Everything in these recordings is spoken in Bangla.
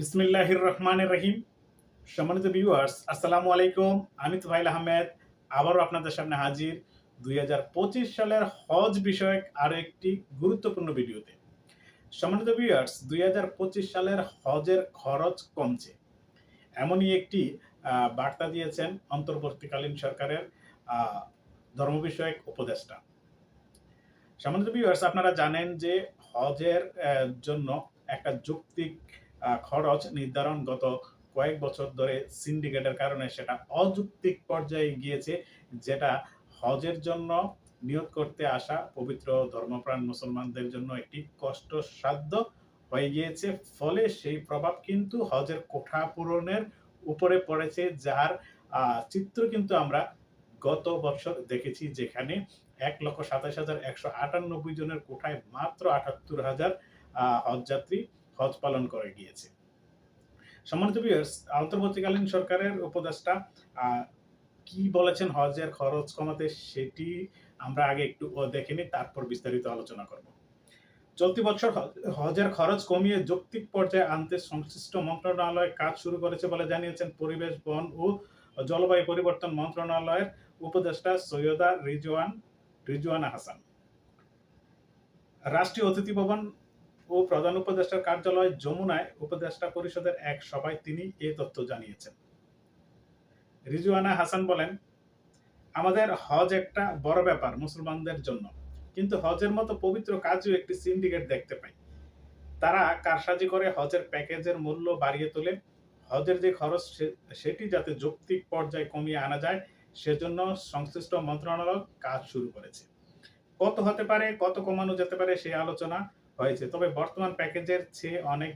বিসমিল্লাহির রহমানির রহিম সম্মানিত ভিউয়ার্স আসসালামু আলাইকুম আমি তোফাইল আহমেদ, আবারও আপনাদের সামনে হাজির। দুই হাজার পঁচিশ সালের হজ বিষয়ক আরও একটি গুরুত্বপূর্ণ ভিডিওতে। সম্মানিত ভিউয়ার্স দুই হাজার পঁচিশ সালের হজের খরচ কমছে। এমনই একটি বার্তা দিয়েছেন অন্তর্বর্তীকালীন সরকারের ধর্ম বিষয়ক উপদেষ্টা। সম্মানিত ভিউয়ার্স আপনারা জানেন যে হজের জন্য একটা যৌক্তিক খরচ নির্ধারণ গত কয়েক বছর ধরে সিন্ডিকেটের কারণে সেটা অযৌক্তিক পর্যায়ে গিয়েছে, যেটা হজের জন্য নিয়োগ করতে আসা পবিত্র ধর্মপ্রাণ মুসলমানদের জন্য একটি কষ্টসাধ্য হয়ে গিয়েছে। ফলে সেই প্রভাব কিন্তু হজের কোঠা পূরণের উপরে পড়েছে, যার চিত্র কিন্তু আমরা গত বছর দেখেছি, যেখানে এক লক্ষ সাতাশ হাজার একশো আটানব্বই জনের কোঠায় মাত্র আটাত্তর হাজার হজযাত্রী হজ পালন করে গিয়েছে। সম্মানিত ভিউয়ার্স অন্তর্বর্তীকালীন সরকারের উপদেষ্টা কি বলেছেন হজের খরচ কমাতে সেটি আমরা আগে একটু দেখে তারপর বিস্তারিত আলোচনা করব। চলতি বছর হজের খরচ কমিয়ে যৌক্তিক পর্যায়ে আনতে সংশ্লিষ্ট মন্ত্রণালয় কাজ শুরু করেছে বলে জানিয়েছেন পরিবেশ, বন ও জলবায়ু পরিবর্তন মন্ত্রণালয়ের উপদেষ্টা সৈয়দা রিজওয়ান, রিজওয়ানা হাসান। রাষ্ট্রীয় অতিথি ভবন ও প্রধান উপদেষ্টার কার্যালয় যমুনায় উপদেষ্টা পরিষদের এক সভায় তিনি এই তথ্য জানিয়েছেন। রিজওয়ানা হাসান বলেন, আমাদের হজ একটা বড় ব্যাপার মুসলমানদের জন্য, কিন্তু হজের মতো পবিত্র কাজও একটি সিন্ডিকেট দেখতে পাই। তারা কারসাজি করে হজের প্যাকেজের মূল্য বাড়িয়ে তোলে। হজের যে খরচ সেটি যাতে যৌক্তিক পর্যায়ে কমিয়ে আনা যায়, সেজন্য সংশ্লিষ্ট মন্ত্রণালয় কাজ শুরু করেছে। কত হতে পারে, কত কমানো যেতে পারে সেই আলোচনা হয়েছে। তবে বর্তমান প্যাকেজের চেয়ে অনেক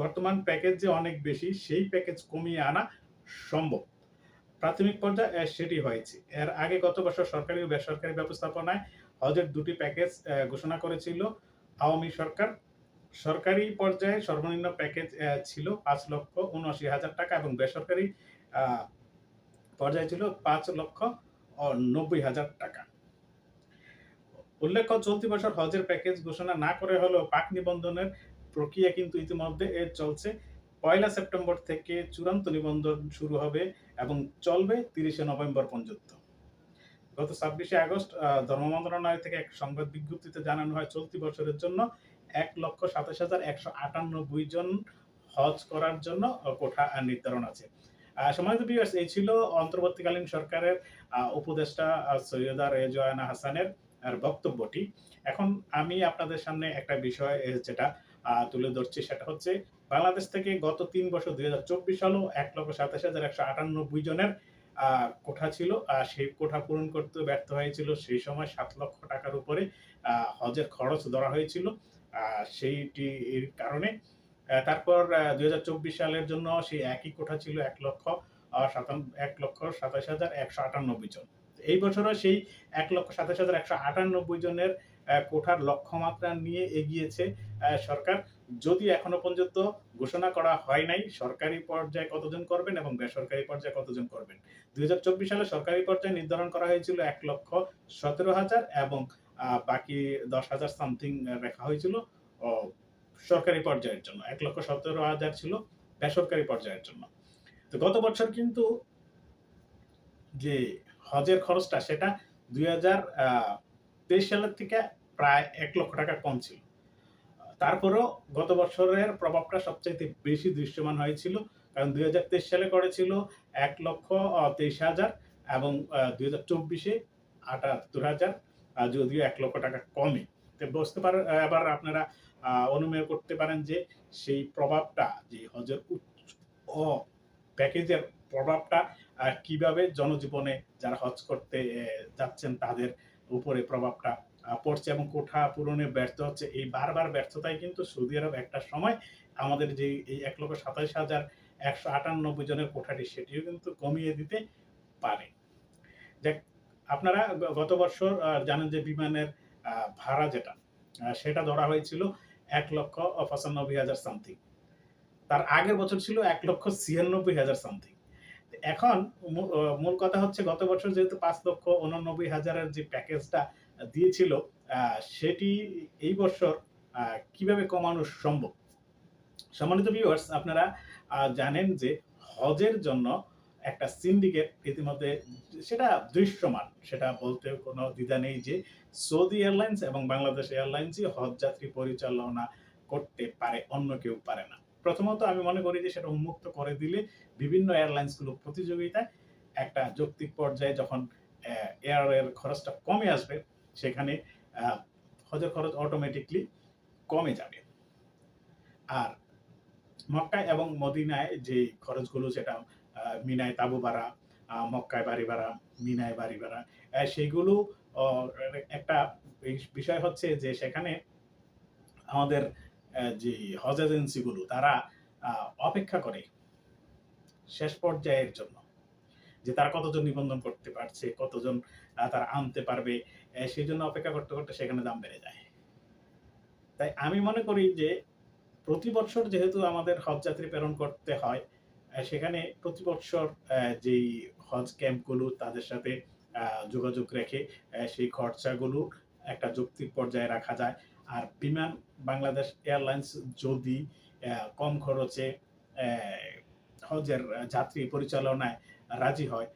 বর্তমান প্যাকেজ যে অনেক বেশি, সেই প্যাকেজ কমিয়ে আনা সম্ভব। প্রাথমিক পর্যায়ে সেটি হয়েছে। এর আগে গত বছর সরকারি ও বেসরকারি ব্যবস্থাপনায় হজের দুটি প্যাকেজ ঘোষণা করেছিল আওয়ামী সরকার। সরকারি পর্যায়ে সর্বনিম্ন প্যাকেজ ছিল পাঁচ লক্ষ উনআশি হাজার টাকা এবং বেসরকারি পর্যায়ে ছিল পাঁচ লক্ষ নব্বই হাজার টাকা। উল্লেখ্য, চলতি বছর হজের প্যাকেজ ঘোষণা না করে হলেও পাক নিবন্ধনের প্রক্রিয়া কিন্তু ইতিমধ্যে এর চলছে। পয়লা সেপ্টেম্বর থেকে চূড়ান্ত নিবন্ধন শুরু হবে এবং চলবে তিরিশে নভেম্বর পর্যন্ত। গত ছাব্বিশে আগস্ট ধর্ম মন্ত্রণালয় থেকে এক সংবাদ বিজ্ঞপ্তিতে জানানো হয়, চলতি বছরের জন্য এক লক্ষ সাতাশ হাজার একশো আটানব্বই জন হজ করার জন্য কোঠা নির্ধারণ আছে। ভিউয়ার্স এই ছিল অন্তর্বর্তীকালীন সরকারের উপদেষ্টা সৈয়দা রেজওয়ানা হাসানের বক্তব্যটি। এখন আমি আপনাদের সামনে একটা বিষয় যেটা তুলে ধরছি সেটা হচ্ছে বাংলাদেশ থেকে গত তিন বছর দুই হাজার চব্বিশ সালও এক লক্ষ সাতাশ হাজার একশো আটানব্বই জনের কোঠা ছিল সেই কোঠা পূরণ করতে ব্যর্থ হয়েছিল। সেই সময় সাত লক্ষ টাকার উপরে হজের খরচ ধরা হয়েছিল। সেইটি কারণে তারপর দুই হাজার চব্বিশ সালের জন্য সেই একই কোঠা ছিল এক লক্ষ আহ, সাতান্ন এক লক্ষ সাতাশ হাজার একশো আটানব্বই জন। এই বছরও সেই এক লক্ষ সাতাশ হাজার একশো আটানব্বই জনের কোঠার লক্ষ্যমাত্রা নিয়ে এগিয়েছে সরকার। যদি এখনও পর্যন্ত ঘোষণা করা হয় নাই, সরকারি পর্যায়ে কতজন করবেন এবং বেসরকারি পর্যায়ে কতজন করবেন? দুই হাজার চব্বিশ সালে সরকারি পর্যায়ে নির্ধারণ করা হয়েছিল এক লক্ষ সতেরো হাজার এবং বাকি দশ হাজার সামথিং রাখা হয়েছিল সরকারি পর্যায়ের জন্য। এক লক্ষ সতেরো হাজার ছিল বেসরকারি পর্যায়ের জন্য। তো গত বছর কিন্তু যে হজের খরচটা সেটা দুই হাজার তেইশ সালের থেকে প্রায় এক লক্ষ টাকা কম ছিল। তারপরেও গত বছরের প্রভাবটা সবচাইতে বেশি দৃশ্যমান হয়েছিল, কারণ দুই হাজার তেইশ সালে করেছিল এক লক্ষ তেইশ হাজার এবং দুই হাজার চব্বিশে আটাত্তর হাজার যদিও এক লক্ষ টাকা কমে। তো বুঝতে পারেন এবার আপনারা অনুমেয় করতে পারেন যে সেই প্রভাবটা, যে হজের উচ্চ ও প্যাকেজের প্রভাবটা কীভাবে জনজীবনে যারা হজ করতে যাচ্ছেন তাদের উপরে প্রভাবটা পড়ছে এবং কোঠা পূরণে ব্যর্থ হচ্ছে, এই বারবার ব্যর্থতায় কিন্তু সৌদি আরব একটা সময় আমাদের যে এই এক লক্ষ সাতাশ হাজার একশো আটানব্বই জনের কোঠাটি সেটিও কিন্তু কমিয়ে দিতে পারে। দেখ, আপনারা গত বছর জানেন যে বিমানের ভাড়া যেটা সেটা ধরা হয়েছিল এক লক্ষ পঁচানব্বই হাজার সামথিং। তার আগের বছর ছিল এক লক্ষ ছিয়ানব্বই হাজার সামথিং। এখন মূল কথা হচ্ছে গত বছর যেহেতু পাঁচ লক্ষ উননব্বই হাজারের যে প্যাকেজটা দিয়েছিল সেটি এই বছর কীভাবে কমানো সম্ভব? সম্মানিত ভিউয়ার্স আপনারা জানেন যে হজের জন্য একটা সিন্ডিকেট ইতিমধ্যে সেটা দৃশ্যমান। সেটা বলতে কোনো দ্বিধা নেই যে সৌদি এয়ারলাইন্স এবং বাংলাদেশ এয়ারলাইন্সই হজ যাত্রী পরিচালনা করতে পারে, অন্য কেউ পারে না। প্রথমত আমি মনে করি যে সেটা উন্মুক্ত করে দিলে বিভিন্ন এয়ারলাইন্সগুলো প্রতিযোগিতায় একটা যৌক্তিক পর্যায়ে যখন এয়ারের খরচটা কমে আসবে সেখানে হজের খরচ অটোমেটিকলি কমে যাবে। আর মক্কায় এবং মদিনায় যে খরচগুলো সেটা মিনায় তাবু আহ, মক্কায় বাড়ি ভাড়া মিনায় বাড়ি আহ, সেগুলো একটা বিষয় হচ্ছে যে সেখানে আমাদের যে হজ এজেন্সিগুলো তারা অপেক্ষা করে শেষ পর্যায়ের জন্য যে তারা কতজন নিবন্ধন করতে পারছে, কতজন তারা আনতে পারবে সেই জন্য অপেক্ষা করতে করতে সেখানে দাম বেড়ে যায়। তাই আমি মনে করি যে প্রতি বছর যেহেতু আমাদের হজ যাত্রী প্রেরণ করতে হয় সেখানে প্রতি বছর যেই হজ ক্যাম্পগুলো তাদের সাথে যোগাযোগ রেখে সেই খরচাগুলো একটা যৌক্তিক পর্যায়ে রাখা যায়। আর বিমান, বাংলাদেশ এয়ারলাইন্স যদি কম খরচে হজের যাত্রী পরিচালনায় রাজি হয়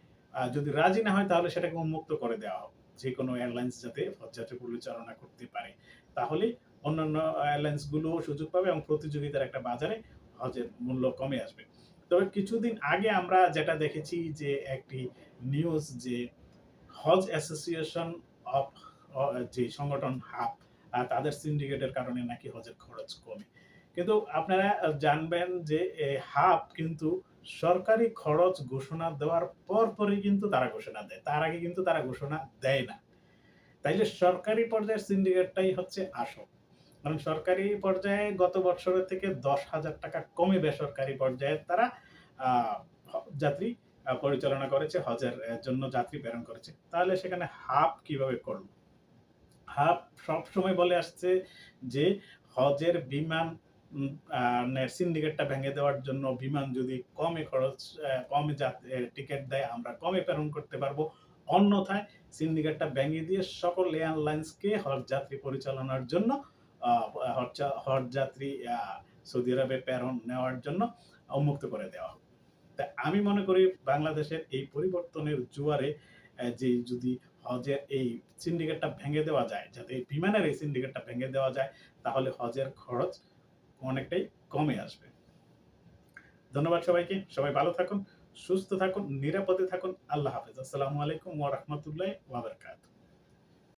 যদি রাজি না হয় তাহলে সেটাকে উন্মুক্ত করে দেওয়া হোক। যে কোনো এয়ারলাইন্স যাতে হজ যাত্রী পরিচালনা করতে পারে। তাহলে অন্যান্য এয়ারলাইন্সগুলো সুযোগ পাবে এবং প্রতিযোগিতার একটা বাজারে হজের মূল্য কমে আসবে। তবে কিছুদিন আগে আমরা যেটা দেখেছি যে একটি নিউজ যে হজ অ্যাসোসিয়েশন অফ যে সংগঠন হাব তাদের সিন্ডিকেটের কারণে নাকি হজের খরচ কমে। কিন্তু আপনারা জানবেন যে হাব কিন্তু সরকারি খরচ ঘোষণা দেওয়ার পর পরই কিন্তু তারা ঘোষণা দেয়। তার আগে কিন্তু তারা ঘোষণা দেয় না। তাইলে সরকারি পর্যায়ের সিন্ডিকেটটাই হচ্ছে আসল। কারণ সরকারি পর্যায়ে গত বছরের থেকে দশ হাজার টাকা কমে বেসরকারি পর্যায়ে তারা যাত্রী পরিচালনা করেছে, হজের জন্য যাত্রী প্রেরণ করেছে। তাহলে সেখানে হাফ কীভাবে করল? হাফ সব সময় বলে আসছে যে হজের বিমান সিন্ডিকেটটা ভেঙে দেওয়ার জন্য বিমান যদি কমে খরচ কমে টিকিট দেয়, আমরা কমে প্রেরণ করতে পারব। অন্যথায় সিন্ডিকেটটা ভেঙে দিয়ে সকল এয়ারলাইন্সকে হজ যাত্রী পরিচালনার জন্য হজ যাত্রী সৌদি আরবে প্রেরণ নেওয়ার জন্য উন্মুক্ত করে দেওয়া আমি মনে করি বাংলাদেশের এই পরিবর্তনের জোয়ারে যে যদি হজের এই সিন্ডিকেটটা ভেঙে দেওয়া যায়, যাতে এই বিমানের এই সিন্ডিকেটটা ভেঙে দেওয়া যায়, তাহলে হজের খরচ অনেকটাই কমে আসবে। ধন্যবাদ সবাইকে, সবাই ভালো থাকুন, সুস্থ থাকুন, নিরাপদে থাকুন, আল্লাহ হাফেজ। আসসালামু আলাইকুম ওয়া রাহমাতুল্লাহি ওয়া বারাকাতুহু।